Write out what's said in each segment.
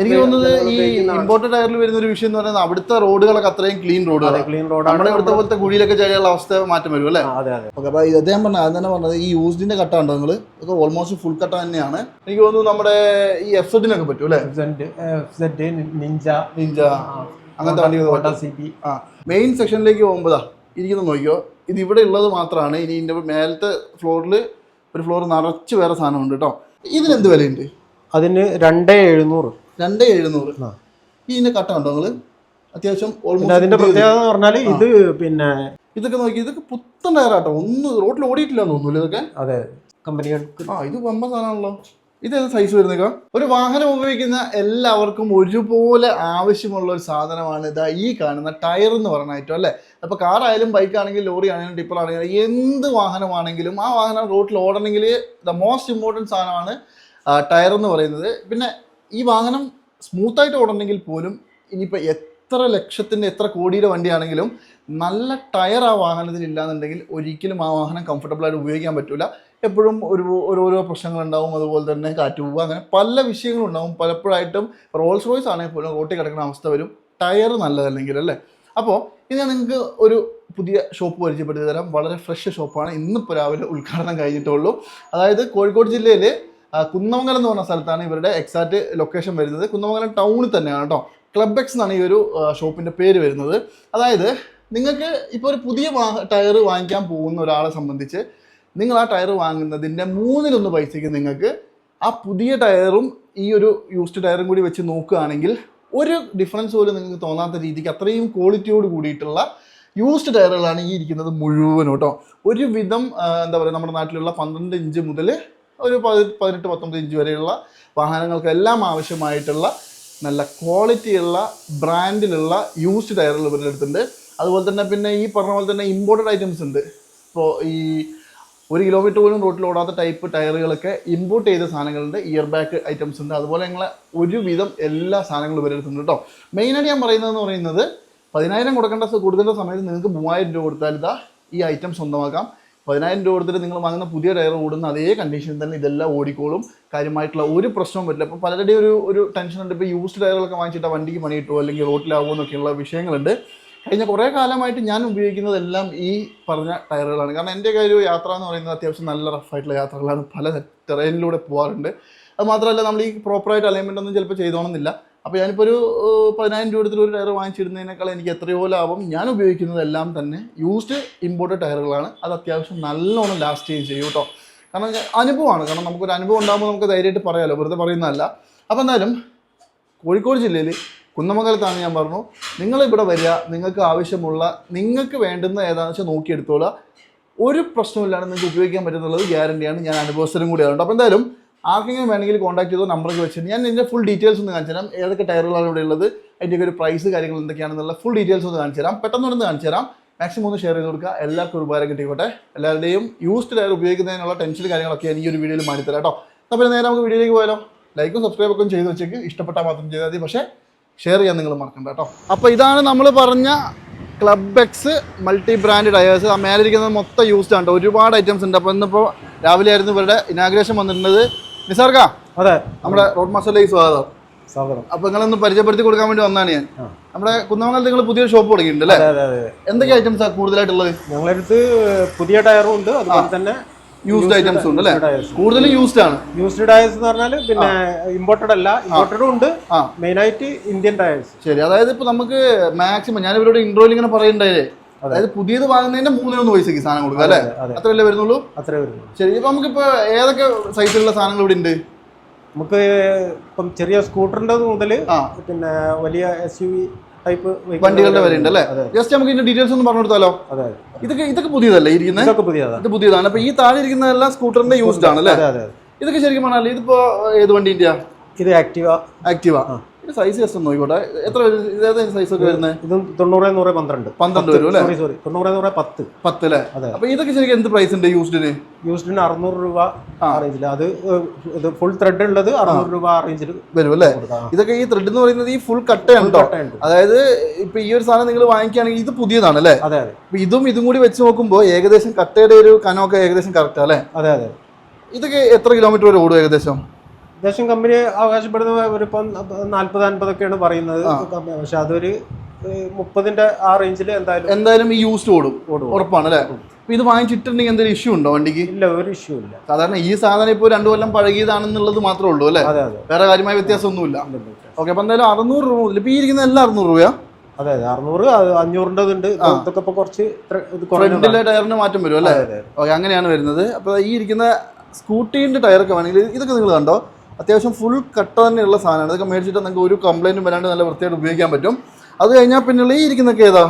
എനിക്ക് തോന്നുന്നത് ഈ. ഇമ്പോർട്ടഡ് ടയറിൽ വരുന്ന ഒരു വിഷയം എന്ന് പറയുന്നത് അവിടുത്തെ റോഡുകളൊക്കെ അത്രയും ക്ലീൻ റോഡ് റോഡുകൾ ക്ലീൻ റോഡാണ് നമ്മുടെ ഇവിടുത്തെ പോലത്തെ കുഴിയിലൊക്കെ ചെയ്യാനുള്ള അവസ്ഥ മാറ്റം വരും അല്ലേ? അതെ അതെ. ഓക്കെ അപ്പോൾ ഇത് അദ്ദേഹം പറഞ്ഞത് അത് തന്നെ പറഞ്ഞത് ഈ യൂസ്ഡിന്റെ കട്ട ഉണ്ടോ നിങ്ങൾ ഒക്കെ ഓൾമോസ്റ്റ് ഫുൾ കട്ട തന്നെയാണ്. എനിക്ക് തോന്നുന്നു നമ്മുടെ ഈ എഫ് സെഡിനൊക്കെ പറ്റും അല്ലേ? നിഞ്ച നിഞ്ച അങ്ങനത്തെ വണ്ടി ആ മെയിൻ സെക്ഷനിലേക്ക് പോകുമ്പോഴാ ഇരിക്കുന്ന നോക്കിയോ ഇത് ഇവിടെ ഉള്ളത് മാത്രമാണ്. ഇനി ഇതിന്റെ മേലത്തെ ഫ്ലോറിൽ ഒരു ഫ്ലോർ നിറച്ച് വേറെ സാധനമുണ്ട് കേട്ടോ. ഇതിനെന്ത് വിലയുണ്ട്? അതിന് രണ്ടേ എഴുന്നൂറ്. രണ്ട് എഴുന്നൂറ്. ഈ ഇതിന്റെ കട്ട ഉണ്ടോ നിങ്ങൾ? അത്യാവശ്യം ഓൾമോസ്റ്റ് അതിന്റെ പ്രത്യേകത എന്ന് പറഞ്ഞാൽ ഇത് പിന്നെ ഇതൊക്കെ നോക്കി ഇതൊക്കെ പുത്തൻ ടയറാട്ടോ. ഒന്ന് റോഡിൽ ഓടിയിട്ടില്ല തോന്നുന്നു ഇതൊക്കെ? അതെ. കമ്പനികൾക്ക് ആ ഇത് വമ്പ സാധനമാണല്ലോ. ഇത് ഏത് സൈസ് വരുന്നേക്കാ? ഒരു വാഹനം ഉപയോഗിക്കുന്ന എല്ലാവർക്കും ഒരുപോലെ ആവശ്യമുള്ള ഒരു സാധനമാണ് ഇതാ ഈ കാണുന്ന ടയർ എന്ന് പറഞ്ഞ ഐറ്റം അല്ലേ? അപ്പോൾ കാറായാലും ബൈക്ക് ആണെങ്കിലും ലോറി ആണെങ്കിലും ടിപ്പർ ആണെങ്കിലും എന്ത് വാഹനമാണെങ്കിലും ആ വാഹനം റോഡിൽ ഓടണമെങ്കിൽ ദ മോസ്റ്റ് ഇമ്പോർട്ടന്റ് സാധനമാണ് ടയർ എന്ന് പറയുന്നത്. പിന്നെ ഈ വാഹനം സ്മൂത്തായിട്ട് ഓടണമെങ്കിൽ പോലും ഇനിയിപ്പോൾ എത്ര ലക്ഷത്തിന്റെ എത്ര കോടിയുടെ വണ്ടിയാണെങ്കിലും നല്ല ടയർ ആ വാഹനത്തിൽ ഇല്ലാന്നുണ്ടെങ്കിൽ ഒരിക്കലും ആ വാഹനം കംഫർട്ടബിളായിട്ട് ഉപയോഗിക്കാൻ പറ്റില്ല എപ്പോഴും ഒരു ഓരോരോ പ്രശ്നങ്ങളുണ്ടാവും. അതുപോലെ തന്നെ കാറ്റ് പോവുക അങ്ങനെ പല വിഷയങ്ങളും ഉണ്ടാവും. പലപ്പോഴായിട്ടും റോൾസ് റോയ്സ് ആണെങ്കിൽ പോലും ഓട്ടി കിടക്കുന്ന അവസ്ഥ വരും. ടയർ നല്ലതല്ലെങ്കിൽ അല്ലേ? അപ്പോൾ ഇത് ഞാൻ നിങ്ങൾക്ക് ഒരു പുതിയ ഷോപ്പ് പരിചയപ്പെടുത്തി തരാം. വളരെ ഫ്രഷ് ഷോപ്പാണ് ഇന്നിപ്പോൾ രാവിലെ ഉദ്ഘാടനം കഴിഞ്ഞിട്ടുള്ളൂ അതായത് കോഴിക്കോട് ജില്ലയിൽ കുന്നമംഗലം എന്ന് പറഞ്ഞ സ്ഥലത്താണ് ഇവരുടെ എക്സാക്ട് ലൊക്കേഷൻ വരുന്നത്. കുന്നമംഗലം ടൗണിൽ തന്നെയാണ് കേട്ടോ. ക്ലബ് എക്സ് എന്നാണ് ഈ ഒരു ഷോപ്പിന്റെ പേര് വരുന്നത്. അതായത് നിങ്ങൾക്ക് ഇപ്പോൾ ഒരു പുതിയ ടയർ വാങ്ങിക്കാൻ പോകുന്ന ഒരാളെ സംബന്ധിച്ച് നിങ്ങൾ ആ ടയർ വാങ്ങുന്നതിന്റെ മൂന്നിലൊന്ന് പൈസയ്ക്ക് നിങ്ങൾക്ക് ആ പുതിയ ടയറും ഈ ഒരു യൂസ്ഡ് ടയറും കൂടി വെച്ച് നോക്കുകയാണെങ്കിൽ ഒരു ഡിഫറൻസ് പോലും നിങ്ങൾക്ക് തോന്നാത്ത രീതിക്ക് അത്രയും ക്വാളിറ്റിയോട് കൂടിയിട്ടുള്ള യൂസ്ഡ് ടയറുകളാണ് ഈ ഇരിക്കുന്നത് മുഴുവനും കേട്ടോ. ഒരുവിധം എന്താ പറയുക നമ്മുടെ നാട്ടിലുള്ള പന്ത്രണ്ട് ഇഞ്ച് മുതൽ ഒരു പതി- പതിനെട്ട് പത്തൊമ്പത് ഇഞ്ച് വരെയുള്ള വാഹനങ്ങൾക്കെല്ലാം ആവശ്യമായിട്ടുള്ള നല്ല ക്വാളിറ്റിയുള്ള ബ്രാൻഡിലുള്ള യൂസ്ഡ് ടയറുകൾ ഇവരുടെ അടുത്തുണ്ട്. അതുപോലെ തന്നെ പിന്നെ ഈ പറഞ്ഞ പോലെ തന്നെ ഇമ്പോർട്ടഡ് ഐറ്റംസ് ഉണ്ട്. ഇപ്പോൾ ഈ ഒരു കിലോമീറ്റർ പോലും റോട്ടിൽ ഓടാത്ത ടൈപ്പ് ടയറുകളൊക്കെ ഇമ്പോർട്ട് ചെയ്ത സാധനങ്ങളുണ്ട്. ഇയർ ബാക്ക് ഐറ്റംസ് ഉണ്ട്. അതുപോലെ ഞങ്ങളെ ഒരുവിധം എല്ലാ സാധനങ്ങളും ഇവരുടെ അടുത്തുണ്ട് കേട്ടോ. മെയിനായിട്ട് ഞാൻ പറയുന്നതെന്ന് പറയുന്നത് പതിനായിരം കൊടുക്കേണ്ട കൊടുക്കേണ്ട സമയത്ത് നിങ്ങൾക്ക് മൂവായിരം രൂപ കൊടുത്താൽ ഇതാ ഈ ഐറ്റം സ്വന്തമാക്കാം. പതിനായിരം രൂപ കൊടുത്തിട്ട് നിങ്ങൾ വാങ്ങുന്ന പുതിയ ടയർ ഓടുന്ന അതേ കണ്ടീഷനിൽ തന്നെ ഇതെല്ലാം ഓടിക്കോളും. കാര്യമായിട്ടുള്ള ഒരു പ്രശ്നവും പറ്റില്ല അപ്പോൾ പലരുടെയും ഒരു ഒരു ടെൻഷൻ ഉണ്ട്. ഇപ്പോൾ യൂസ്ഡ് ടയറുകളൊക്കെ വാങ്ങിച്ചിട്ട് വണ്ടിക്ക് പണി കിട്ടുമോ അല്ലെങ്കിൽ റോട്ടിലാവുമോ എന്നൊക്കെയുള്ള വിഷയങ്ങളുണ്ട്. കഴിഞ്ഞ കുറേ കാലമായിട്ട് ഞാൻ ഉപയോഗിക്കുന്നതെല്ലാം ഈ പറഞ്ഞ ടയറുകളാണ്. കാരണം എന്റെ ഒരു യാത്ര എന്ന് പറയുന്നത് അത്യാവശ്യം നല്ല റഫായിട്ടുള്ള യാത്രകളാണ്. പല ടെറൈനിലൂടെ പോകാറുണ്ട് അത് മാത്രമല്ല നമ്മൾ ഈ പ്രോപ്പറായിട്ട് അലൈൻമെന്റ് ഒന്നും ചിലപ്പോൾ ചെയ്തോണമെന്നില്ല അപ്പോൾ ഞാനിപ്പോൾ ഒരു പതിനായിരം രൂപ എടുത്തിട്ട് ഒരു ടയർ വാങ്ങിച്ചിരുന്നതിനേക്കാൾ എനിക്ക് എത്രയോ ലാഭം ഞാൻ ഉപയോഗിക്കുന്നതെല്ലാം തന്നെ യൂസ്ഡ് ഇമ്പോർട്ടഡ് ടയറുകളാണ്. അത് അത്യാവശ്യം നല്ലോണം ലാസ്റ്റ് ചെയ്യും കേട്ടോ. കാരണം അനുഭവമാണ്. കാരണം നമുക്കൊരു അനുഭവം ഉണ്ടാകുമ്പോൾ നമുക്ക് ധൈര്യമായിട്ട് പറയാമല്ലോ വെറുതെ പറയുന്നതല്ല. അപ്പോൾ എന്തായാലും കോഴിക്കോട് ജില്ലയിൽ കുന്നമംഗലത്താണ് ഞാൻ പറഞ്ഞു. നിങ്ങൾ ഇവിടെ വരിക നിങ്ങൾക്ക് ആവശ്യമുള്ള നിങ്ങൾക്ക് വേണ്ടുന്ന ഏതാണെന്ന് വെച്ചാൽ നോക്കിയെടുത്തോളാം ഒരു പ്രശ്നമില്ലാണ്ട് നിങ്ങൾക്ക് ഉപയോഗിക്കാൻ പറ്റുന്നുള്ളത് ഗ്യാരണ്ടിയാണ് ഞാൻ അനുഭവസ്ഥരും കൂടിയാണ് അപ്പോൾ എന്തായാലും ആർക്കെങ്കിലും വേണമെങ്കിൽ കോൺടാക്ട് ചെയ്തോ നമ്പറൊക്കെ വെച്ചിട്ട് ഞാൻ ഇതിന്റെ ഫുൾ ഡീറ്റെയിൽസ് ഒന്ന് കാണിച്ചു തരാം. ഏതൊക്കെ ടയറുകളാണ് ഇവിടെ ഉള്ളത് അതിന്റെയൊക്കെ ഒരു പ്രൈസ് കാര്യങ്ങൾ എന്തൊക്കെയാണെന്നുള്ള ഫുൾ ഡീറ്റെയിൽസ് ഒന്ന് കാണിച്ചു തരാം. പെട്ടെന്ന് ഒന്ന് കാണിച്ചു തരാം. മാക്സിമം ഒന്ന് ഷെയർ ചെയ്ത് കൊടുക്കുക. എല്ലാവർക്കും ഒരുപാട് കിട്ടിക്കോട്ടെ. എല്ലാവരുടെയും യൂസ്ഡ് ടയർ ഉപയോഗിക്കുന്നതിനുള്ള ടെൻഷൻ കാര്യങ്ങളൊക്കെ ഈ ഒരു വീഡിയോയിൽ മാറ്റിത്തരാം കേട്ടോ. അപ്പോൾ നേരെ നമുക്ക് വീഡിയോയിലേക്ക് പോയാലോ? ലൈക്കും സബ്സ്ക്രൈബ് ഒക്കെ ചെയ്ത് വെച്ചേക്ക്. ഇഷ്ടപ്പെട്ടാൽ മാത്രം ചെയ്താൽ മതി. പക്ഷേ ഷെയർ ചെയ്യാൻ നിങ്ങൾ മറക്കണ്ട കേട്ടോ. അപ്പോൾ ഇതാണ് നമ്മൾ പറഞ്ഞ club X multi brand tyres മേലിരിക്കുന്നത് മൊത്തം യൂസ്ഡ് ആണ് ഒരുപാട് ഐറ്റംസ് ഉണ്ട്. അപ്പോൾ ഇന്നിപ്പോൾ രാവിലെ ആയിരുന്നു ഇവരുടെ ഇനാഗ്രേഷൻ വന്നിട്ടുള്ളത് നിസാർക്ക? അതെ. നമ്മുടെ റോഡ് മാസ്റ്ററിലേക്ക് സ്വാഗതം. സ്വാഗതം. അപ്പൊ നിങ്ങളൊന്ന് പരിചയപ്പെടുത്തി കൊടുക്കാൻ വേണ്ടി വന്നാണ് ഞാൻ. നമ്മുടെ കുന്നമംഗലത്ത് നിങ്ങൾ പുതിയൊരു ഷോപ്പ് തുടങ്ങിയിട്ടുണ്ട് അല്ലേ? അതെ അതെ അതെ. എന്തൊക്കെ ഐറ്റംസാണ് കൂടുതലായിട്ടുള്ളത്? ഞങ്ങളുടെ അടുത്ത് പുതിയ ടയറും ഉണ്ട് അതുപോലെ തന്നെ യൂസ്ഡ് ഐറ്റംസ് ഉണ്ട് അല്ലേ? കൂടുതലും യൂസ്ഡ് ആണ്. യൂസ്ഡ് ടയർസ് എന്ന് പറഞ്ഞാൽ പിന്നെ ഇമ്പോർട്ടഡ് അല്ല ഇമ്പോർട്ടഡും ഉണ്ട്. മെയിൻ ആയിട്ട് ഇന്ത്യൻ ടയേഴ്സ് ശരി അതായത് ഇപ്പൊ നമുക്ക് മാക്സിമം ഞാൻ ഇവരോട് ഇൻട്രോയിൽ ഇങ്ങനെ പറയണ്ടായേ അതായത് പുതിയത് വാങ്ങുന്നതിന്റെ മൂന്നിലൊന്ന് പൈസക്ക് സാധനം കൊടുക്കുക അല്ലേ? അതെ. അത്രയല്ലേ വരുന്നുള്ളൂ? അത്രേ വരുന്നുള്ളൂ. ശരി ഇപ്പൊ നമുക്കിപ്പോ ഏതൊക്കെ സൈസിലുള്ള സാധനങ്ങൾ ഇവിടെ ഉണ്ട് നമുക്ക് ഇപ്പം ചെറിയ സ്കൂട്ടറിന്റെ മുതൽ പിന്നെ വലിയ എസ് യു വി ടൈപ്പ് വണ്ടികളുടെ വരെ ഉണ്ട് അല്ലേ? ജസ്റ്റ് നമുക്ക് ഇതിന്റെ ഡീറ്റെയിൽസ് ഒന്ന് പറഞ്ഞു കൊടുത്താലോ? ഇതൊക്കെ ഇതൊക്കെ പുതിയതല്ലേ ഇരിക്കുന്നത് ഇതൊക്കെ പുതിയതാണ് ഇത് പുതിയതാണ്. അപ്പൊ ഈ താഴെ ഇരിക്കുന്നതെല്ലാം സ്കൂട്ടറിന്റെ യൂസ്ഡ് ആണ് അല്ലേ? ഇതൊക്കെ ശരിക്കും പറഞ്ഞാൽ ഇതിപ്പോ ഏത് വണ്ടിന്റെ ഇത് ആക്റ്റീവ ആക്റ്റീവ സൈസ് ജസ്റ്റ് നോക്കിക്കോട്ടെ. എത്ര ഏത് സൈസ് ഒക്കെ വരുന്നത് ഇത് തൊണ്ണൂറ് നൂറ് പന്ത്രണ്ട്. പന്ത്രണ്ട് വരും അല്ലേ സോറി സോറി തൊണ്ണൂറ് നൂറ് പത്ത്. പത്ത് അല്ലേ? അതെ. അപ്പോൾ ഇതൊക്കെ ശരിക്കും എന്ത് പ്രൈസ് ഉണ്ട് യൂസ്ഡിന്? യൂസ്ഡിന് അറുന്നൂറ് രൂപ ആ. റേഞ്ചിൽ അത് ഇത് ഫുൾ ത്രെഡ് ഉള്ളത് അറുന്നൂറ് രൂപ ആ റേഞ്ചിൽ വരും അല്ലേ ഇതൊക്കെ ഈ ത്രെഡ് എന്ന് പറയുന്നത് ഈ ഫുൾ കട്ടയാണ് കേട്ടോ കട്ടയുണ്ട്. അതായത് ഇപ്പൊ ഈ ഒരു സാധനം നിങ്ങൾ വാങ്ങിക്കുകയാണെങ്കിൽ ഇത് പുതിയതാണ് അല്ലേ? അതെ അതെ. ഇതും ഇതും കൂടി വെച്ച് നോക്കുമ്പോൾ ഏകദേശം കട്ടയുടെ ഒരു കനമൊക്കെ ഏകദേശം കറക്റ്റ് അല്ലേ? അതെ അതെ. ഇതൊക്കെ എത്ര കിലോമീറ്റർ വരെ ഓടും ഏകദേശം? അത്യാവശ്യം കമ്പനി അവകാശപ്പെടുന്ന ഒരു ഇപ്പം നാല്പത് അൻപതൊക്കെയാണ് പറയുന്നത്. പക്ഷെ അതൊരു മുപ്പതിന്റെ ആ റേഞ്ചിൽ എന്തായാലും എന്തായാലും ഈ യൂസ്ഡ് ഓടും. ഉറപ്പാണ് അല്ലേ ഇത് വാങ്ങിച്ചിട്ടുണ്ടെങ്കിൽ എന്തെങ്കിലും ഇഷ്യൂ ഉണ്ടോ വണ്ടിക്ക്? ഇല്ല ഒരു ഇഷ്യൂ ഇല്ല. സാധാരണ ഈ സാധനം ഇപ്പോൾ രണ്ടു കൊല്ലം പഴകിയതാണെന്നുള്ളത് മാത്രമേ ഉള്ളൂ അല്ലേ? അതെ അതെ. വേറെ കാര്യമായ വ്യത്യാസമൊന്നുമില്ല. ഓക്കെ അപ്പൊ എന്തായാലും അറുന്നൂറ് രൂപ മുതൽ. ഇപ്പൊ ഈ ഇരിക്കുന്ന എല്ലാം അറുന്നൂറ് രൂപയാ? അതെ അതെ അറുന്നൂറ് അഞ്ഞൂറിന്റെതുണ്ട് അഞ്ഞൂറിന്റെ ഉണ്ട് ഇതൊക്കെ ഇപ്പൊ കുറച്ച്. ഫ്രണ്ടിലെ ടയറിന് മാറ്റം വരും അല്ലേ. ഓക്കെ അങ്ങനെയാണ് വരുന്നത്. അപ്പോൾ ഈ ഇരിക്കുന്ന സ്കൂട്ടീന്റെ ടയറൊക്കെ വേണമെങ്കിൽ ഇതൊക്കെ നിങ്ങൾ കണ്ടോ? അത്യാവശ്യം ഫുൾ കട്ട തന്നെയുള്ള സാധനമാണ്. ഇതൊക്കെ മേടിച്ചിട്ട് നിങ്ങൾക്ക് ഒരു കംപ്ലൈന്റും വരാണ്ട് നല്ല വൃത്തിയായിട്ട് ഉപയോഗിക്കാൻ പറ്റും. അത് കഴിഞ്ഞാൽ പിന്നെയുള്ള ഈ ഇരിക്കുന്നൊക്കെ ഏതാ?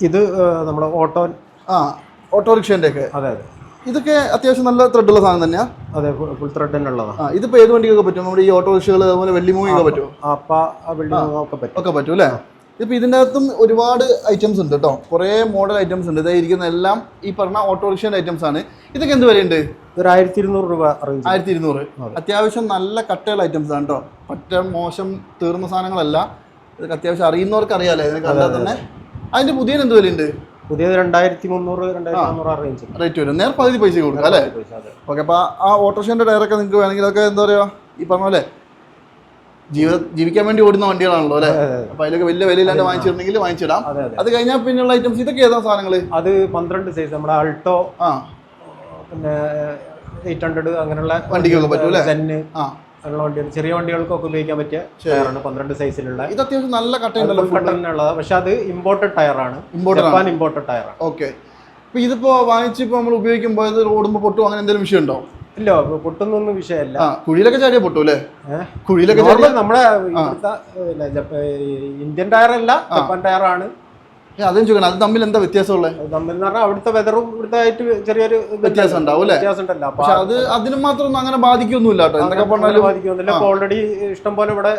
ഇത് നമ്മുടെ ഓട്ടോ ആ ഓട്ടോറിക്ഷേന്റെ ഒക്കെ അതെ അതെ. ഇതൊക്കെ അത്യാവശ്യം നല്ല ത്രെഡുള്ള സാധനം തന്നെയാണ് അതെ ഫുൾ ത്രെഡ് തന്നെ ഉള്ളതാണ് ആ ഇതിപ്പോൾ ഏത് വണ്ടിക്കൊക്കെ പറ്റും? നമ്മുടെ ഈ ഓട്ടോറിക്ഷകൾ അതുപോലെ വെള്ളി പറ്റും അപ്പം ഒക്കെ പറ്റും. ഒക്കെ പറ്റും അല്ലേ ഇപ്പം ഇതിന്റെ അകത്തും ഒരുപാട് ഐറ്റംസ് ഉണ്ട് കേട്ടോ കുറേ മോഡൽ ഐറ്റംസ് ഉണ്ട്. ഇതായി ഇരിക്കുന്ന എല്ലാം ഈ പറഞ്ഞ ഓട്ടോറിക്ഷന്റെ ഐറ്റംസ് ആണ്. ഇതൊക്കെ എന്ത് വിലയുണ്ട്? ഒരു ആയിരത്തി ഇരുന്നൂറ് രൂപ ആയിരത്തി ഇരുന്നൂറ് അത്യാവശ്യം നല്ല കട്ടയുള്ള ഐറ്റംസ് ആണ് കേട്ടോ പറ്റ മോശം തീർന്ന സാധനങ്ങളല്ല. ഇതൊക്കെ അത്യാവശ്യം അറിയുന്നവർക്ക് അറിയാലോ ഇതിനെ കണ്ടാൽ തന്നെ. അതിന്റെ പുതിയ എന്ത് വിലയുണ്ട്? പുതിയത് രണ്ടായിരത്തി മുന്നൂറ് രണ്ടായിരത്തി റേഞ്ച് റേറ്റ് വരും. നേരെ പകുതി പൈസ കൊടുക്കാം അല്ലേ? ഓക്കെ അപ്പോൾ ആ ഓട്ടോറിക്ഷന്റെ ടയറൊക്കെ നിങ്ങൾക്ക് വേണമെങ്കിൽ അതൊക്കെ എന്താ പറയുക ഈ പറഞ്ഞ പോലെ ജീവിത ജീവിക്കാൻ വേണ്ടി ഓടുന്ന വണ്ടികളാണല്ലോ അല്ലേ? അപ്പൊ അതിലൊക്കെ വലിയ വിലയില്ലാണ്ട് വാങ്ങിച്ചിട്ടുണ്ടെങ്കിൽ വാങ്ങിച്ചിടാം. അതെ കഴിഞ്ഞാൽ പിന്നെയുള്ള ഐറ്റംസ് ഇതൊക്കെ ഏതാ സാധനങ്ങൾ അത് പന്ത്രണ്ട് സൈസ് നമ്മുടെ അൾട്ടോ ആ. പിന്നെ എയ്റ്റ് ഹൺഡ്രഡ് അങ്ങനെയുള്ള വണ്ടിക്കൊക്കെ പറ്റും ആ. അങ്ങനെയുള്ള വണ്ടികൾ ചെറിയ വണ്ടികൾക്കൊക്കെ ഉപയോഗിക്കാൻ പറ്റിയ ടയറാണ് പന്ത്രണ്ട് സൈസിലുള്ള ഇത് അത്യാവശ്യം നല്ല കട്ടയുണ്ടല്ലോ ഉള്ളതാണ് പക്ഷെ അത് ഇമ്പോർട്ടഡ് ടയറാണ്. ആണ് ജപ്പാൻ ഇമ്പോർട്ടഡ് ടയറാണ്. ഓക്കെ ഇപ്പൊ ഇതിപ്പോ വാങ്ങിച്ചിപ്പോ നമ്മൾ ഉപയോഗിക്കുമ്പോൾ ഓടുമ്പോൾ പൊട്ടും അങ്ങനെ എന്തെങ്കിലും വിഷയം ഉണ്ടോ ഇല്ല പൊട്ടുന്നൊന്നും വിഷയമല്ല. ആ കുഴിയിലൊക്കെ ചാടിയാൽ പൊട്ടു അല്ലേ? കുഴിയിലൊക്കെ ചാടി നോർമൽ നമ്മുടെ ഇവിടുത്തെ ഇല്ല, ജപ്പ- ഇന്ത്യൻ ടയർ അല്ല ജപ്പാൻ ടയറാണ്. അതും ചോദിക്കണം. അത് തമ്മിൽ എന്താ വ്യത്യാസമുള്ളത് തമ്മിൽ എന്ന് പറഞ്ഞാൽ അവിടുത്തെ വെതറും ഇവിടുത്തെ ആയിട്ട് ചെറിയൊരു വ്യത്യാസം ഉണ്ടാവും അല്ലേ? വ്യത്യാസം ഉണ്ടല്ലോ അപ്പൊ പക്ഷെ അത് അതിന് മാത്രം അങ്ങനെ ബാധിക്കൊന്നുമില്ല കേട്ടോ. എന്തൊക്കെ പറഞ്ഞാലും ബാധിക്കുന്നില്ല അപ്പൊ ഓൾറെഡി ഇഷ്ടം പോലെ ഇവിടെ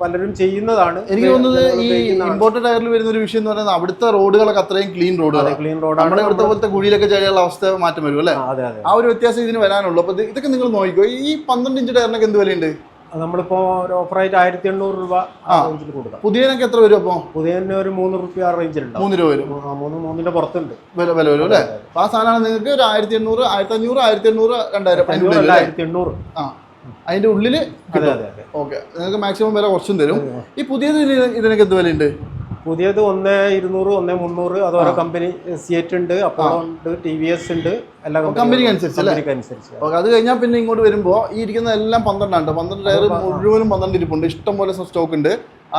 പലരും ചെയ്യുന്നതാണ്. എനിക്ക് തോന്നുന്നത് ഈ. ഇമ്പോർട്ടഡ് ടയറിൽ വരുന്ന ഒരു വിഷയം എന്ന് പറയുന്നത് അവിടുത്തെ റോഡുകളൊക്കെ അത്രയും ക്ലീൻ റോഡുകളാണ് ക്ലീൻ നമ്മുടെ റോഡാണ് ഇവിടുത്തെ പോലത്തെ കുഴിയിലൊക്കെ ചെയ്യാനുള്ള അവസ്ഥ മാറ്റം വരും അല്ലേ? ആ ഒരു വ്യത്യാസം ഇതിന് വരാനുള്ളൂ. അപ്പൊ ഇതൊക്കെ നിങ്ങൾ നോക്കിക്കോ. ഈ പന്ത്രണ്ട് ഇഞ്ച് ടയറിനൊക്കെ എന്ത് വിലയുണ്ട്? നമ്മളിപ്പോ ഒരു ഓഫറായിട്ട് ആയിരത്തി എണ്ണൂറ് രൂപ ആ റേഞ്ചിൽ കൊടുക്കാം. പുതിയതിനൊക്കെ എത്ര വരും അപ്പോൾ പുതിയതിന് ഒരു മൂന്ന് റുപ്യ ആ റേഞ്ചിലുണ്ടാവും മൂന്ന് രൂപ വരും. ആ, മൂന്ന് മൂന്നിന്റെ പുറത്തുണ്ട്. വില വില വരും അല്ലേ? അപ്പൊ ആ സാധനമാണ് നിങ്ങൾക്ക് ഒരു ആയിരത്തി എണ്ണൂറ് ആയിരത്തി അഞ്ഞൂറ് ആയിരത്തി എണ്ണൂറ് രണ്ടായിരം അതിന്റെ ഉള്ളിൽ അഞ്ഞൂറല്ല അല്ലേ? ആയിരത്തി എണ്ണൂറ് ആ. അതിന്റെ ഉള്ളിൽ അതെ അതെ അതെ. ഓക്കെ. നിങ്ങൾക്ക് മാക്സിമം വില കുറച്ചും തരും. ഈ പുതിയത് ഇതിനൊക്കെ എന്ത് വിലയുണ്ട്? പുതിയത് ഒന്ന് ഇരുന്നൂറ് ഒന്ന് മുന്നൂറ് അത് ഓരോ കമ്പനി സിയറ്റ് ഉണ്ട് അപ്പോളോ ഉണ്ട് ടി വി എസ് ഉണ്ട് എല്ലാ കമ്പനിക്ക് അനുസരിച്ച് അല്ലേ? കമ്പനിക്ക് അനുസരിച്ച് ഓക്കെ അത് കഴിഞ്ഞാൽ പിന്നെ ഇങ്ങോട്ട് വരുമ്പോ ഈ ഇരിക്കുന്ന എല്ലാം പന്ത്രണ്ടാണ്. പന്ത്രണ്ട് ടയർ മുഴുവനും പന്ത്രണ്ട് ഇരിപ്പുണ്ട്. ഇഷ്ടം പോലെ സ്റ്റോക്ക് ഉണ്ട്.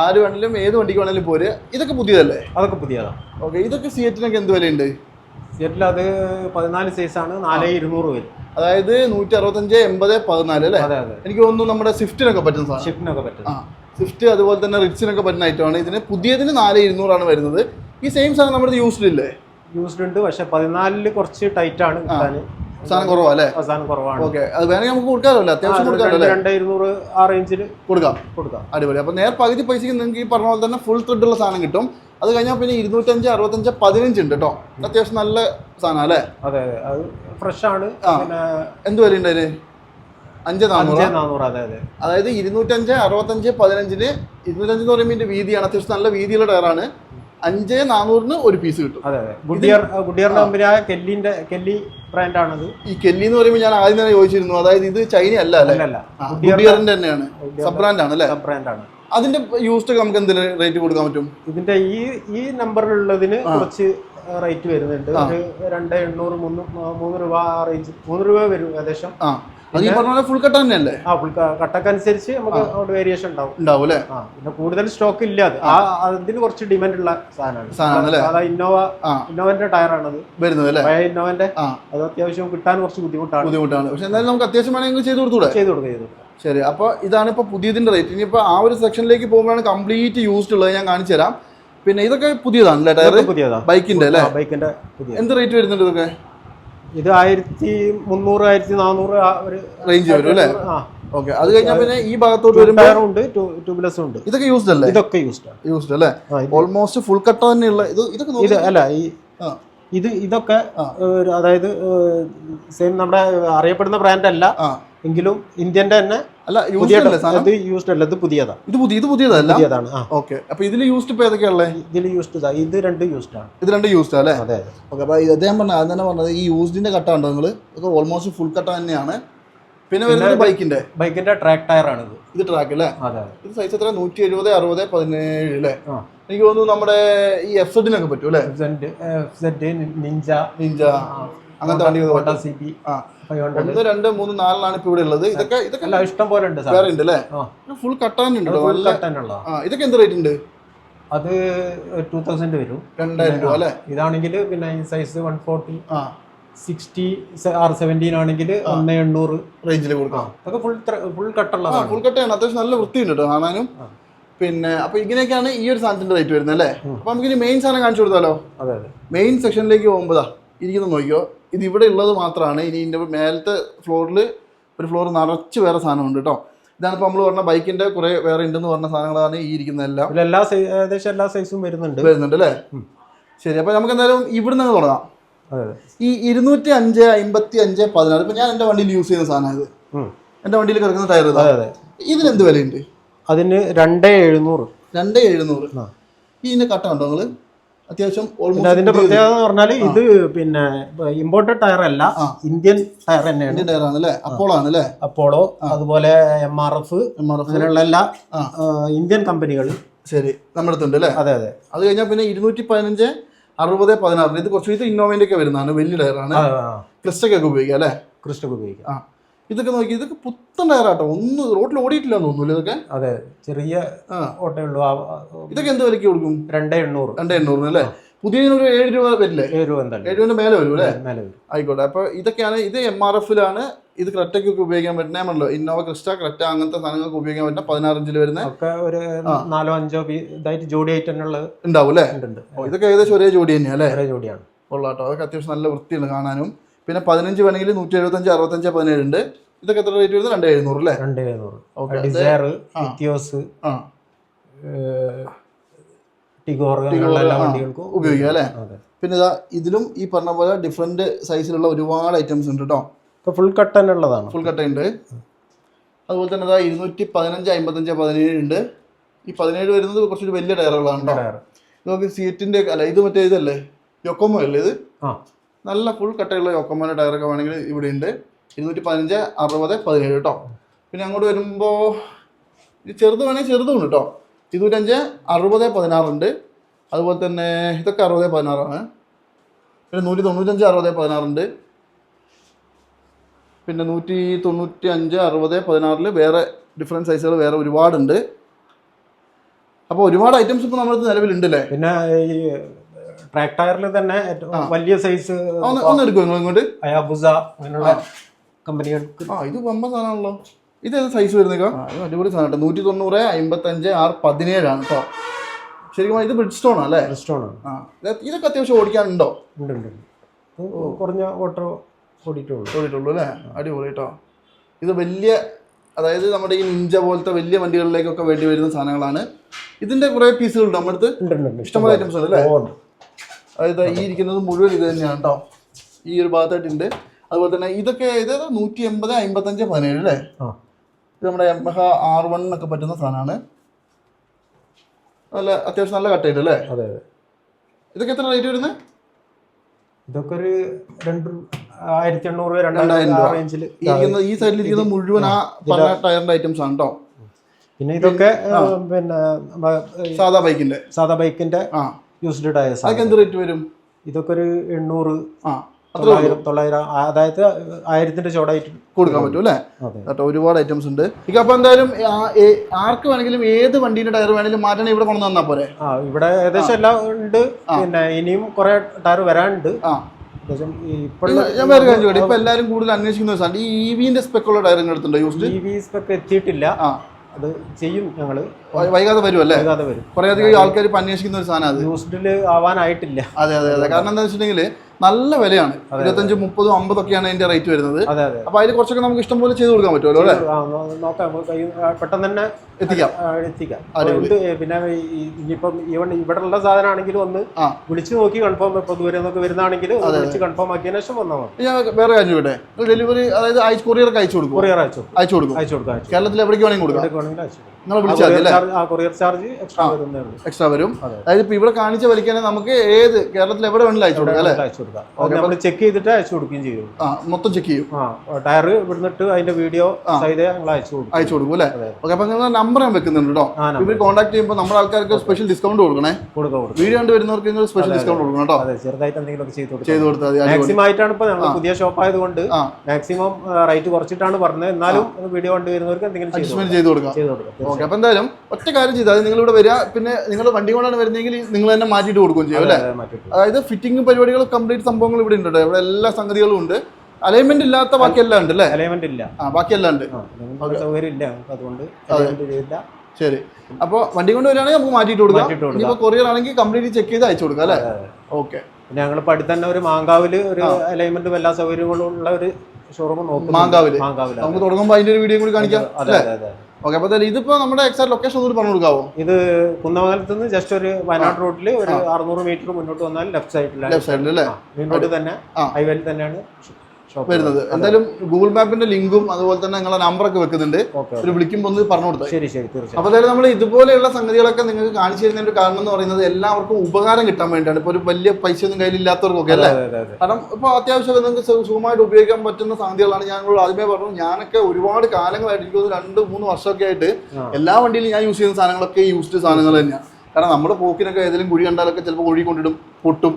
ആര് വേണമെങ്കിലും ഏത് വണ്ടിക്ക് വേണമെങ്കിലും പോര്. ഇതൊക്കെ പുതിയതല്ലേ? അതൊക്കെ പുതിയതാണ് ഓക്കെ ഇതൊക്കെ സിയറ്റിനൊക്കെ എന്ത് വിലയുണ്ട്? സിയറ്റിൽ അത് പതിനാല് ആണ്. നാല് ഇരുന്നൂറ് വരും. അതായത് നൂറ്റി അറുപത്തഞ്ച് എൺപത് പതിനാല് അല്ലേ? അതെ അതെ. എനിക്ക് തോന്നുന്നു നമ്മുടെ സ്വിഫ്റ്റിനൊക്കെ പറ്റുന്ന സാധനം. ഷിഫ്റ്റിനൊക്കെ പറ്റും. ആ സ്വിഫ്റ്റ് അതുപോലെ തന്നെ റിച്ചിനൊക്കെ പറ്റുന്ന ഐറ്റമാണ് ഇതിന് പുതിയതിന് നാല് ഇരുന്നൂറാണ് വരുന്നത്. ഈ സെയിം സാധനം നമ്മുടെ യൂസ്ഡ് ഇല്ലേ? യൂസ്ഡ് ഉണ്ട്. പക്ഷെ പതിനാലിൽ കുറച്ച് ടൈറ്റ് ആണ് കിട്ടാൻ. സാധനം കുറവാ അല്ലേ? കുറവാണ്. ഓക്കെ. അത് വേണമെങ്കിൽ നമുക്ക് കൊടുക്കാമല്ലോ അത്യാവശ്യം കൊടുക്കാമല്ലോ രണ്ട് ഇരുന്നൂറ് ആ റേഞ്ചിൽ കൊടുക്കാം. കൊടുക്കാം. അടിപൊളി. അപ്പോൾ നേർ പകുതി പൈസക്ക് നിങ്ങൾക്ക് ഈ പറഞ്ഞ പോലെ തന്നെ ഫുൾ ത്രെഡുള്ള സാധനം കിട്ടും. അത് കഴിഞ്ഞാൽ പിന്നെ ഇരുന്നൂറ്റഞ്ച് അറുപത്തഞ്ച് പതിനഞ്ച് ഉണ്ട് കേട്ടോ അത്യാവശ്യം നല്ല സാധനം അല്ലേ? അതെ അതെ. അത് ഫ്രഷ് ആണ്. എന്ത് വില ഉണ്ട് അതിന്? അഞ്ച് നാനൂറ് അതെ അതെ. അതായത് ഇരുന്നൂറ്റഞ്ച് അറുപത്തഞ്ച് പതിനഞ്ചിന് ഇരുന്നൂറ്റഞ്ച് എന്ന് പറയുമ്പോൾ ഇതിന്റെ വീതിയാണ്. അത്യാവശ്യം നല്ല വീതിയുള്ള ടയറാണ് അഞ്ച് നാനൂറിന് ഒരു പീസ് കിട്ടും. അതെ അതെ. ഗുഡിയർ ഗുഡിയറിന്റെ കമ്പനിയായ കെല്ലിന്റെ കെല്ലി ബ്രാൻഡ് ആണത്. ഈ കെല്ലി എന്ന് പറയുമ്പോൾ ഞാൻ ആദ്യം തന്നെ ചോദിച്ചിരുന്നു. അതായത് ഇത് ചൈന അല്ല? അല്ല ഗുഡിയറിന്റെ തന്നെയാണ്. സബ് ബ്രാൻഡാണ് അല്ലേ? സബ് ബ്രാൻഡാണ് അതിന്റെ യൂസ്ഡ് നമുക്ക് എന്തെങ്കിലും റേറ്റ് കൊടുക്കാൻ പറ്റും? ഇതിന്റെ ഈ ഈ നമ്പറിലുള്ളതിന് കുറച്ച് റേറ്റ് വരുന്നുണ്ട്. ഒരു രണ്ട് എണ്ണൂറ് മൂന്ന് മൂന്ന് രൂപ റേഞ്ച് മൂന്ന് രൂപ വരും ഏകദേശം. അത് ഈ പറഞ്ഞ ഫുൾ കട്ട് തന്നെയല്ലേ? ആ ഫുൾ കട്ടക്കനുസരിച്ച് നമുക്ക് അവിടെ വേരിയേഷൻ ഉണ്ടാവും. ഉണ്ടാവും അല്ലേ? പിന്നെ കൂടുതൽ സ്റ്റോക്ക് ഇല്ല അത്. അതിന് കുറച്ച് ഡിമാൻഡ് ഉള്ള സാധനമാണ്? അതാ ഇന്നോവ. ഇന്നോവന്റെ ടയറാണത് വരുന്നത് അല്ലേ? ഇന്നോവന്റെ അത് അത്യാവശ്യം കിട്ടാൻ കുറച്ച് ബുദ്ധിമുട്ടാണ്. ബുദ്ധിമുട്ടാണ്. പക്ഷെ എന്തായാലും നമുക്ക് അത്യാവശ്യം വേണമെങ്കിൽ ചെയ്ത് കൊടുത്തൂടെ? ചെയ്ത് കൊടുക്കുക ചെയ്ത് കൊടുക്കുക ശരി. അപ്പോൾ ഇതാണ് ഇപ്പോൾ പുതിയതിന്റെ റേറ്റ് ഇനിയിപ്പോൾ ആ ഒരു സെക്ഷനിലേക്ക് പോകുമ്പോഴാണ് കംപ്ലീറ്റ് യൂസ്ഡ് ഉള്ളത്. ഞാൻ കാണിച്ചു തരാം. പിന്നെ ഇതൊക്കെ പുതിയതാണ് അല്ലേ ടയർ ഇതൊക്കെ ബൈക്കിന്റെ അല്ലേ? ബൈക്കിന്റെ എന്ത് റേറ്റ് വരുന്നുണ്ട് ഇതൊക്കെ? ഇത് ആയിരത്തി മുന്നൂറ് ആയിരത്തി നാനൂറ് ഒരു റേഞ്ച് വരും അല്ലേ? ആ. ഓക്കെ അത് കഴിഞ്ഞാൽ പിന്നെ ഈ ഭാഗത്തോട്ട് വരുമ്പോൾ ഉണ്ട് ട്യൂബ്ലെസ് ഉണ്ട്. ഇതൊക്കെ യൂസ്ഡ് അല്ലേ? ഇതൊക്കെ യൂസ്ഡ് യൂസ്ഡ് അല്ലേ? ഓൾമോസ്റ്റ് ഫുൾ കട്ട തന്നെയുള്ള ഇത് ഇതൊക്കെ. ഇത് അല്ല ഈ ഇത് ഇതൊക്കെ അതായത് സെയിം നമ്മുടെ അറിയപ്പെടുന്ന ബ്രാൻഡ് അല്ല. എങ്കിലും ഇന്ത്യന്റെ തന്നെ അല്ല ഇത് യൂസ്ഡ് അല്ല ഇത് പുതിയതാണ് ഇത് പുതിയ ഇത് പുതിയതല്ല പുതിയതാണ് ഓക്കെ അപ്പോൾ ഇതിൽ യൂസ്ഡ് ഇപ്പൊ ഏതൊക്കെയാണല്ലേ ഇതിൽ യൂസ്ഡ് ഇതാ. രണ്ട് യൂസ്ഡ് ആണ്. ഇത് രണ്ട് യൂസ്ഡ് അല്ലേ? അതെ ഓക്കെ അപ്പോൾ അദ്ദേഹം പറഞ്ഞ അത് തന്നെ പറഞ്ഞത് ഈ യൂസ്ഡിന്റെ കട്ട ഉണ്ടോ നിങ്ങൾ ഓൾമോസ്റ്റ് ഫുൾ കട്ട തന്നെയാണ്. പിന്നെ വരുന്നത് ബൈക്കിന്റെ ബൈക്കിന്റെ ട്രാക്ക് ടയർ ആണ് ഇത്. ഇത് ട്രാക്ക് അല്ലേ? ഇത് സൈസ് എത്ര നൂറ്റി എഴുപത് അറുപത് പതിനേഴ് അല്ലേ? എനിക്ക് തോന്നുന്നു നമ്മുടെ ഈ എഫ് സെഡിനൊക്കെ പറ്റും അല്ലേ? നിഞ്ച നിഞ്ച അങ്ങനത്തെ വണ്ടികൾ സി പി ഒന്ന് രണ്ട് മൂന്ന് നാലിലാണ് ഇപ്പൊ ഇവിടെ ഉള്ളത്. ഇതൊക്കെ ഇതൊക്കെ ഇഷ്ടം പോലെ ഉണ്ട് വേറെ ഉണ്ട് അല്ലേ. ഫുൾ കട്ടാനുണ്ട് ഉണ്ടോ? ആ ഇതൊക്കെ എന്ത് റേറ്റ് ഉണ്ട്? അത് ടൂ തൗസൻഡ് വരും. രണ്ടായിരം രൂപ അല്ലേ? ഇതാണെങ്കിൽ പിന്നെ സൈസ് വൺ ഫോർട്ടി ആ. സിക്സ്റ്റി ആർ സെവന്റീൻ ആണെങ്കിൽ ഒന്ന് എണ്ണൂറ്. റേഞ്ചിൽ കൊടുക്കാം. അതൊക്കെ ഫുൾ ഫുൾ കട്ടുള്ളതാണ് ഫുൾ കട്ടയാണ് അത്യാവശ്യം നല്ല വൃത്തിയുണ്ട് കേട്ടോ കാണാനും. പിന്നെ അപ്പൊ ഇങ്ങനെയൊക്കെയാണ് ഈ ഒരു സാധനത്തിന്റെ റേറ്റ് വരുന്നത് അല്ലേ? അപ്പൊ നമുക്ക് ഇനി മെയിൻ സാധനം കാണിച്ചു കൊടുത്താലോ? അതെ അതെ. മെയിൻ സെക്ഷനിലേക്ക് പോകുമ്പോഴാ ഇരിക്കുന്നത് നോക്കിയോ ഇത് ഇവിടെ ഉള്ളത് മാത്രമാണ് ഇനി ഇതിന്റെ മേലത്തെ ഫ്ലോറിൽ ഒരു ഫ്ലോർ നിറച്ച് വേറെ സാധനമുണ്ട് കേട്ടോ ഇതാണ് ഇപ്പോൾ നമ്മൾ പറഞ്ഞ ബൈക്കിന്റെ കുറെ വേറെ ഉണ്ടെന്ന് പറഞ്ഞ സാധനങ്ങളാണ് ഈ ഇരിക്കുന്നതെല്ലാം. എല്ലാ ഏകദേശം എല്ലാ സൈസും വരുന്നുണ്ട്. വരുന്നുണ്ട് അല്ലേ? ശരി അപ്പോൾ നമുക്ക് എന്തായാലും ഇവിടുന്ന് അങ്ങ് തുടങ്ങാം. ഈ ഇരുന്നൂറ്റി അഞ്ച് അമ്പത്തി അഞ്ച് പതിനാറ് ഇപ്പൊ ഞാൻ എന്റെ വണ്ടിയിൽ യൂസ് ചെയ്യുന്ന സാധനം ഇത്. ഉം. എന്റെ വണ്ടിയിൽ കിടക്കുന്ന ടയർ ഇതാ. അതെ അതെ. ഇതിനെന്ത് വിലയുണ്ട്? അതിന് രണ്ടേ എഴുന്നൂറ്. രണ്ടേ എഴുന്നൂറ്. ഇതിന്റെ കട്ട ഉണ്ടോ നിങ്ങൾ? അത്യാവശ്യം പിന്നെ അതിന്റെ പ്രത്യേകത എന്ന് പറഞ്ഞാൽ ഇത് പിന്നെ ഇമ്പോർട്ടഡ് ടയർ അല്ല ഇന്ത്യൻ ടയർ തന്നെയാണ്. ഇന്ത്യൻ ടയർ ആണ് അല്ലേ അപ്പോളോ ആണ് അല്ലേ അപ്പോളോ അതുപോലെ M R F M R F അങ്ങനെയുള്ള എല്ലാ ഇന്ത്യൻ കമ്പനികൾ ശരി. നമ്മുടെ അടുത്തുണ്ട് അല്ലേ? അതെ അതെ. അത് കഴിഞ്ഞാൽ പിന്നെ ഇരുന്നൂറ്റി പതിനഞ്ച് അറുപത് പതിനാറ് ഇത് കുറച്ച് ഇത് ഇന്നോവന്റെ ഒക്കെ വരുന്നതാണ്. വലിയ ടയറാണ് ക്രിസ്റ്റൊക്കെ ഉപയോഗിക്കാം അല്ലേ? ക്രിസ്റ്റൊക്കെ ഉപയോഗിക്കാം. ആ. ഇതൊക്കെ നോക്കി ഇതൊക്കെ പുത്തൻ ടയറാട്ടോ. ഒന്ന് റോട്ടിൽ ഓടിയിട്ടില്ല തോന്നുന്നു ഇതൊക്കെ? അതെ ചെറിയ ഓട്ടേ ഉള്ളൂ. ഇതൊക്കെ എന്ത് വിലയ്ക്ക് കൊടുക്കും? രണ്ടേ എണ്ണൂറ്. രണ്ട് എണ്ണൂറിന് അല്ലേ? പുതിയതിനൊരു ഏഴ് രൂപ വരില്ലേ? ഏഴ് രൂപ എന്താ ഏഴ് രൂപ മേലെ വരും അല്ലേ? മേലെ വരും. ആയിക്കോട്ടെ. അപ്പൊ ഇതൊക്കെയാണ് ഇത് എം ആർ എഫിലാണ് ഇത് ക്രെറ്റയ്ക്കൊക്കെ ഉപയോഗിക്കാൻ പറ്റുന്ന നമ്മളോ ഇന്നോവ ക്രിസ്റ്റ ക്രെറ്റ അങ്ങനത്തെ സാധനങ്ങൾക്ക് ഉപയോഗിക്കാൻ പറ്റുന്ന പതിനാറഞ്ചിൽ വരുന്ന ഒക്കെ ഒരു നാലോ അഞ്ചോ ഇതായിട്ട് ജോഡി ആയിട്ട് തന്നെയുള്ളത് ഉണ്ടാവും അല്ലേ? ഇതൊക്കെ ഏകദേശം ഒരേ ജോഡി തന്നെയാണ് അല്ലേ? ഒരേ ജോഡിയാണ്. കൊള്ളാട്ടോ. അതൊക്കെ അത്യാവശ്യം നല്ല വൃത്തിയുണ്ട് കാണാനും. പിന്നെ പതിനഞ്ച് വേണമെങ്കിൽ നൂറ്റി എഴുപത്തഞ്ച് അറുപത്തഞ്ച് പതിനേഴ് ഉണ്ട് ഇതൊക്കെ എത്ര റേറ്റ് വരുന്നത്? രണ്ട് എഴുന്നൂറ് അല്ലേ? രണ്ടേ എഴുന്നൂറ്. ഡിസയർ ഇത്തിയോസ് ആ. ടിഗോർ എല്ലാ വണ്ടികൾക്കും ഉപയോഗിക്കാം അല്ലേ? പിന്നെ ഇതാ ഇതിലും ഈ പറഞ്ഞ പോലെ ഡിഫറെന്റ് സൈസിലുള്ള ഒരുപാട് ഐറ്റംസ് ഉണ്ട് കേട്ടോ ഇപ്പൊ ഫുൾ കട്ട് തന്നെ ഉള്ളതാണ്. ഫുൾ കട്ടയുണ്ട് അതുപോലെ തന്നെ ഇതാ ഇരുന്നൂറ്റി പതിനഞ്ച് അമ്പത്തഞ്ച് പതിനേഴ് ഉണ്ട്. ഈ പതിനേഴ് വരുന്നത് കുറച്ചൊരു വലിയ ടയറുകളാണ് കേട്ടോ നമുക്ക് സീറ്റിന്റെ അല്ല ഇത് മറ്റേ ഇതല്ലേ? യൊക്കോമോ അല്ലേ ഇത്? ആ. നല്ല ഫുൾ കട്ടയുള്ള യൊക്കോമോന്റെ ടയറൊക്കെ വേണമെങ്കിൽ ഇവിടെ ഉണ്ട്. ഇരുന്നൂറ്റി പതിനഞ്ച് അറുപത് പതിനേഴ് കേട്ടോ പിന്നെ അങ്ങോട്ട് വരുമ്പോൾ ചെറുത് വേണമെങ്കിൽ ചെറുതും ഉണ്ട് കേട്ടോ ഇരുന്നൂറ്റഞ്ച് അറുപത് പതിനാറുണ്ട് അതുപോലെ തന്നെ ഇതൊക്കെ അറുപത് പതിനാറാണ് പിന്നെ നൂറ്റി തൊണ്ണൂറ്റഞ്ച് അറുപത് പതിനാറുണ്ട് പിന്നെ നൂറ്റി തൊണ്ണൂറ്റി അഞ്ച് അറുപത് പതിനാറിൽ വേറെ ഡിഫറെന്റ് സൈസുകൾ വേറെ ഒരുപാടുണ്ട്. അപ്പോൾ ഒരുപാട് ഐറ്റംസ് ഇപ്പോൾ നമ്മുടെ നിലവിലുണ്ടല്ലേ പിന്നെ ഈ ട്രാക്ക് ടയറിൽ തന്നെ വലിയ സൈസ് ഒന്ന് നിങ്ങൾ ഇങ്ങോട്ട്? അയാബുസ അങ്ങനെയുള്ള കമ്പനികൾ ആ ഇത് വമ്പ സാധനമാണല്ലോ. ഇത് ഏത് സൈസ് ഇത് അടിപൊളി സാധനം കേട്ടോ. നൂറ്റി തൊണ്ണൂറ് അമ്പത്തഞ്ച് ആറ് പതിനേഴാണ് കേട്ടോ. ശരിക്കും ഇത് ബ്രിഡ് സ്റ്റോൺ അല്ലേ സ്റ്റോൺ ആണ്. ആ ഇതൊക്കെ അത്യാവശ്യം ഓടിക്കാനുണ്ടോ? ഉണ്ട് ഉണ്ട് ഉണ്ട്. കുറഞ്ഞ ഓട്ടോ ഓടിയിട്ടുള്ളൂ. ഓടിയിട്ടുള്ളൂ അല്ലേ? അടിപൊളി കേട്ടോ. ഇത് വലിയ അതായത് നമ്മുടെ ഈ നിഞ്ച പോലത്തെ വലിയ വണ്ടികളിലേക്കൊക്കെ വേണ്ടി വരുന്ന സാധനങ്ങളാണ്. ഇതിന്റെ കുറേ പീസുകളുണ്ട് നമ്മുടെ അടുത്ത്? ഉണ്ട് ഉണ്ട് ഉണ്ട്. ഇഷ്ടംപോലെ ഐറ്റംസ് ഉണ്ട്. അല്ലേ. അതായത് ഈ ഇരിക്കുന്നത് മുഴുവൻ ഇത് തന്നെയാണ് കേട്ടോ ഈ ഒരു ഭാഗത്തായിട്ടുണ്ട്. അതുപോലെ തന്നെ ഇതൊക്കെ ഏതായത് നൂറ്റി എൺപത് അമ്പത്തഞ്ച് പതിനേഴ് അല്ലേ? ഇത് നമ്മുടെ എംഹ ആർ വൺ എന്നൊക്കെ പറ്റുന്ന സാധനമാണ്. നല്ല അത്യാവശ്യം നല്ല കട്ടായിട്ട് അല്ലേ? അതെ അതെ. ഇതൊക്കെ എത്ര റേറ്റ് വരുന്നത് ഇതൊക്കെ ഒരു രണ്ട് ആയിരത്തി എണ്ണൂറ് രണ്ടായിരം രൂപ. റേഞ്ചിൽ ഇരിക്കുന്ന ഈ സൈഡിൽ ഇരിക്കുന്ന മുഴുവൻ ആ പല ടയറിന്റെ ഐറ്റംസ് ആണ് കേട്ടോ പിന്നെ ഇതൊക്കെ പിന്നെ സാധാ ബൈക്കിന്റെ സാധാ ബൈക്കിന്റെ ആ. യൂസ്ഡ് ടയേഴ്സ് അതൊക്കെ എന്ത് റേറ്റ് വരും? ഇതൊക്കെ ഒരു എണ്ണൂറ് ആ തൊള്ളായിരം തൊള്ളായിരം അതായത് ആയിരത്തിന്റെ ചോടായിട്ട് കൊടുക്കാൻ പറ്റും അല്ലേ കേട്ടോ ഒരുപാട് ഐറ്റംസ് ഉണ്ട്. ഇപ്പൊ അപ്പൊ എന്തായാലും ആർക്ക് വേണമെങ്കിലും ഏത് വണ്ടിയുടെ ടയർ വേണമെങ്കിലും മാറ്റണേ ഇവിടെ കൊണ്ടു തന്നാ പോരെ? ആ ഇവിടെ ഏകദേശം എല്ലാം ഉണ്ട്. പിന്നെ ഇനിയും കുറെ ടയർ വരാനുണ്ട്. ഞാൻ വേറെ കാര്യം ചോദിക്കട്ടെ. ഇപ്പൊ എല്ലാവരും കൂടുതൽ അന്വേഷിക്കുന്ന ഈ വിന്റെ സ്പെക്കുള്ള ടയർ എടുത്തിട്ടുണ്ടോ യൂസ് ഇ വി സ്പെക്ക് എത്തിയിട്ടില്ല. അത് ചെയ്യും ഞങ്ങൾ വൈകാതെ വരും അല്ലേ വൈകാതെ വരും. കുറേ അധികം ആൾക്കാർ ഇപ്പം അന്വേഷിക്കുന്ന ഒരു സാധനം അത്. ന്യൂസ്ഡിൽ ആവാനായിട്ടില്ല. അതെ അതെ അതെ. കാരണം എന്താ വെച്ചിട്ടുണ്ടെങ്കിൽ നല്ല വിലയാണ്. ഇരുപത്തഞ്ച് മുപ്പതും അമ്പതൊക്കെയാണ് അതിന്റെ റേറ്റ് വരുന്നത്. അപ്പൊ അതിൽ കുറച്ചൊക്കെ നമുക്ക് ഇഷ്ടം പോലെ ചെയ്ത് കൊടുക്കാൻ പറ്റുമല്ലോ അല്ലേ? നോക്കാം. പെട്ടെന്ന് തന്നെ എത്തിക്കാം. എത്തിക്കാം. പിന്നെ ഇനിയിപ്പം ഈവൺ ഇവിടെ ഉള്ള സാധനമാണെങ്കിലും ഒന്ന് വിളിച്ചു നോക്കി കൺഫേം ഇപ്പൊ ദൂരെ നിന്നൊക്കെ വരുന്നതാണെങ്കിൽ വിളിച്ച് കൺഫേം ആക്കിയതിനു ശേഷം വന്നാൽ മതി. ഞാൻ വേറെ കാര്യം ഇവിടെ ഡെലിവറി അതായത് അയച്ച് കൊറിയർ അയച്ചു കൊടുക്കും. കൊറിയർ അയച്ചു അയച്ചു കൊടുക്കും അയച്ചു കൊടുക്കും. കേരളത്തിൽ എവിടേക്ക് വേണമെങ്കിൽ കൊടുക്കാം. നിങ്ങൾ വിളിച്ചാൽ മതി കൊറിയർ ചാർജ് എക്സ്ട്രാ വരുന്നേ ഉള്ളൂ എക്സ്ട്രാ വരും. അതായത് ഇപ്പൊ ഇവിടെ കാണിച്ച വലിക്കാൻ നമുക്ക് ഏത് കേരളത്തിൽ എവിടെ വേണമെങ്കിലും അയച്ചു കൊടുക്കാം അല്ലേ? അയച്ചു കൊടുക്കാം. നമ്മൾ ചെക്ക് ചെയ്തിട്ട് അയച്ചു കൊടുക്കുകയും ചെയ്യും. ആ മൊത്തം ചെക്ക് ചെയ്യും. ആ ടയർ ഇവിടുന്നിട്ട് അതിന്റെ വീഡിയോ ഞങ്ങൾ അയച്ചു കൊടുക്കും. അയച്ചു കൊടുക്കും അല്ലേ. ഓക്കെ അപ്പൊ നിങ്ങൾ നമ്പർ ഞാൻ വെക്കുന്നുണ്ട് കേട്ടോ ഇവർ കോൺടാക്ട് ചെയ്യുമ്പോൾ നമ്മുടെ ആൾക്കാർക്ക് സ്പെഷ്യൽ ഡിസ്കൗണ്ട് കൊടുക്കണേ. കൊടുക്കാം വീഡിയോ കണ്ട് വരുന്നവർക്ക് നിങ്ങൾ സ്പെഷ്യൽ ഡിസ്കൗണ്ട് കൊടുക്കണം കേട്ടോ ചെറുതായിട്ട് എന്തെങ്കിലും ചെയ്ത് കൊടുക്കാം ചെയ്ത് കൊടുത്താൽ മതി. മാക്സിമം ആയിട്ടാണ് ഇപ്പൊ ഞങ്ങൾ പുതിയ ഷോപ്പ് ആയതുകൊണ്ട് മാക്സിമം റേറ്റ് കുറച്ചിട്ടാണ് പറഞ്ഞത്. എന്നാലും വീഡിയോ കണ്ടു വരുന്നവർക്ക് എന്തെങ്കിലും ചെയ്ത് കൊടുക്കാം. ചെയ്ത് കൊടുക്കാം. ഓക്കെ അപ്പൊ എന്തായാലും ഒറ്റ കാര്യം ചെയ്താൽ നിങ്ങൾ ഇവിടെ വരിക പിന്നെ നിങ്ങൾ വണ്ടി കൊണ്ടാണ് വരുന്നതെങ്കിൽ നിങ്ങൾ തന്നെ മാറ്റിയിട്ട് കൊടുക്കുകയും ചെയ്യും അല്ലേ? അതായത് ഫിറ്റിംഗ് പരിപാടികൾ കംപ്ലീറ്റ് സംഭവങ്ങൾ ഇവിടെ ഉണ്ട് ഇവിടെ എല്ലാ സംഗതികളും ഉണ്ട്. അലൈൻമെന്റ് ഇല്ലാത്ത ബാക്കിയെല്ലാം ഉണ്ട് അല്ലേ? അലൈൻമെന്റ് ഇല്ല. ആ ഉണ്ട്. സൗകര്യം ഇല്ല അതുകൊണ്ട് അലൈൻമെന്റ് ചെയ്തില്ല. ശരി. അപ്പോൾ വണ്ടി കൊണ്ട് വരികയാണെങ്കിൽ നമുക്ക് മാറ്റിയിട്ട് കൊടുക്കാം. ഇപ്പൊ കൊറിയർ ആണെങ്കിൽ കംപ്ലീറ്റ് ചെക്ക് ചെയ്ത് അയച്ചു കൊടുക്കാം അല്ലേ? ഓക്കെ. പിന്നെ ഞങ്ങൾ അടുത്ത് തന്നെ ഒരു മാങ്കാവിൽ ഒരു അലൈൻമെന്റും എല്ലാ സൗകര്യങ്ങളും ഉള്ള ഒരു ഷോറൂം നോക്കും മാങ്കാവിൽ? മാങ്കാവിൽ നമുക്ക് തുടങ്ങുമ്പോൾ അതിന്റെ ഒരു വീഡിയോ കൂടി കാണിക്കാം അതെ അതെ അതെ. ഓക്കെ അപ്പോൾ ഇതിപ്പോ നമ്മുടെ എക്സാക്ട് ലൊക്കേഷൻ ഒന്നുകൂടി പറഞ്ഞു കൊടുക്കാവോ? ഇത് കുന്നമംഗലത്ത് നിന്ന് ജസ്റ്റ് ഒരു വയനാട് റോഡിൽ ഒരു അറുന്നൂറ് മീറ്റർ മുന്നോട്ട് വന്നാൽ ലെഫ്റ്റ് സൈഡിലാണ് ലെഫ്റ്റ് സൈഡിൽ അല്ലേ? തന്നെ. ഹൈവേയിൽ തന്നെയാണ്. വരുന്നത്. എന്തായാലും ഗൂഗിൾ മാപ്പിന്റെ ലിങ്കും അതുപോലെ തന്നെ നിങ്ങളെ നമ്പറൊക്കെ വെക്കുന്നുണ്ട്. ഒരു വിളിക്കുമ്പോൾ ഒന്ന് പറഞ്ഞു കൊടുത്തു. ശരി ശരി തീർച്ചയായും. അപ്പോൾ അതായത് നമ്മൾ ഇതുപോലെയുള്ള സംഗതികളൊക്കെ നിങ്ങൾക്ക് കാണിച്ചു തരുന്നതിന്റെ ഒരു കാരണം എന്ന് പറയുന്നത് എല്ലാവർക്കും ഉപകാരം കിട്ടാൻ വേണ്ടിയാണ്. ഇപ്പോൾ ഒരു വലിയ പൈസ ഒന്നും കയ്യിലില്ലാത്തവർക്കൊക്കെ അല്ലേ? കാരണം ഇപ്പോൾ അത്യാവശ്യമൊക്കെ നിങ്ങൾക്ക് സുഖമായിട്ട് ഉപയോഗിക്കാൻ പറ്റുന്ന സംഗതികളാണ് ഞാൻ ആദ്യമേ പറഞ്ഞു ഞാനൊക്കെ ഒരുപാട് കാലങ്ങളായിട്ട് എനിക്ക് രണ്ട് മൂന്ന് വർഷമൊക്കെ ആയിട്ട് എല്ലാ വണ്ടിയിലും ഞാൻ യൂസ് ചെയ്യുന്ന സാധനങ്ങളൊക്കെ യൂസ്ഡ് സാധനങ്ങൾ തന്നെയാണ് കാരണം നമ്മുടെ പോക്കിനൊക്കെ ഏതെങ്കിലും കുഴി കണ്ടാലൊക്കെ ചിലപ്പോൾ കുഴി കൊണ്ടിടും പൊട്ടും.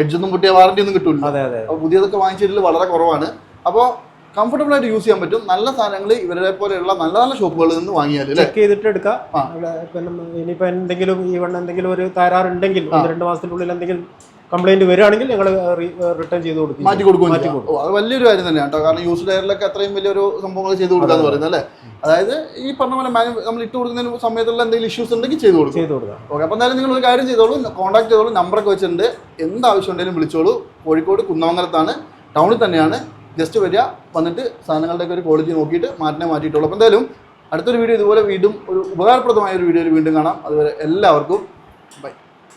എഡ്ജൊന്നും പൊട്ടിയ വാറണ്ടി ഒന്നും കിട്ടില്ല അതെ അതെ. അപ്പോൾ പുതിയതൊക്കെ വാങ്ങിച്ചിട്ട് വളരെ കുറവാണ്. അപ്പോൾ കംഫർട്ടബിൾ ആയിട്ട് യൂസ് ചെയ്യാൻ പറ്റും. നല്ല സാധനങ്ങൾ ഇവരെ പോലെയുള്ള നല്ല നല്ല ഷോപ്പുകളിൽ നിന്ന് വാങ്ങിയാൽ ചെക്ക് ചെയ്തിട്ട് എടുക്കാം. ഇനിയിപ്പോൾ ഇനിയിപ്പോ എന്തെങ്കിലും ഈ വണ്ണം എന്തെങ്കിലും ഒരു തകരാറുണ്ടെങ്കിൽ രണ്ട് മാസത്തിനുള്ളിൽ എന്തെങ്കിലും കംപ്ലൈന്റ് വരികയാണെങ്കിൽ ഞങ്ങൾ റിട്ടേൺ ചെയ്ത് കൊടുക്കും മാറ്റി കൊടുക്കും മാറ്റി കൊടുക്കും. ഓ, അത് വലിയൊരു കാര്യം തന്നെയാണ് കേട്ടോ. കാരണം യൂസ്ഡ് ഡയറിലൊക്കെ അത്രയും വലിയൊരു സംഭവങ്ങൾ ചെയ്ത് കൊടുക്കാന്ന് പറയുന്നത് അല്ലേ? അതായത് ഈ പറഞ്ഞ പോലെ നമ്മൾ ഇട്ട് കൊടുക്കുന്നതിന് സമയത്തുള്ള എന്തെങ്കിലും ഇഷ്യൂസ് ഉണ്ടെങ്കിൽ ചെയ്ത് കൊടുക്കും. ചെയ്ത് കൊടുക്കാം. ഓക്കെ അപ്പോൾ എന്തായാലും നിങ്ങൾ ഒരു കാര്യം ചെയ്തോളൂ. കോൺടാക്ട് ചെയ്തോളൂ. നമ്പറൊക്കെ വെച്ചിട്ടുണ്ട്. എന്ത് ആവശ്യം ഉണ്ടെങ്കിലും വിളിച്ചോളൂ. കോഴിക്കോട് കുന്നമംഗലത്താണ് ടൗണിൽ തന്നെയാണ്. ജസ്റ്റ് വരിക. വന്നിട്ട് സാധനങ്ങളുടെയൊക്കെ ഒരു ക്വാളിറ്റി നോക്കിയിട്ട് മാറ്റിനെ മാറ്റിയിട്ടുള്ളൂ. അപ്പോൾ എന്തായാലും അടുത്തൊരു വീഡിയോ ഇതുപോലെ വീണ്ടും ഒരു ഉപകാരപ്രദമായ ഒരു വീഡിയോയിൽ വീണ്ടും കാണാം. അതുവരെ എല്ലാവർക്കും ബൈ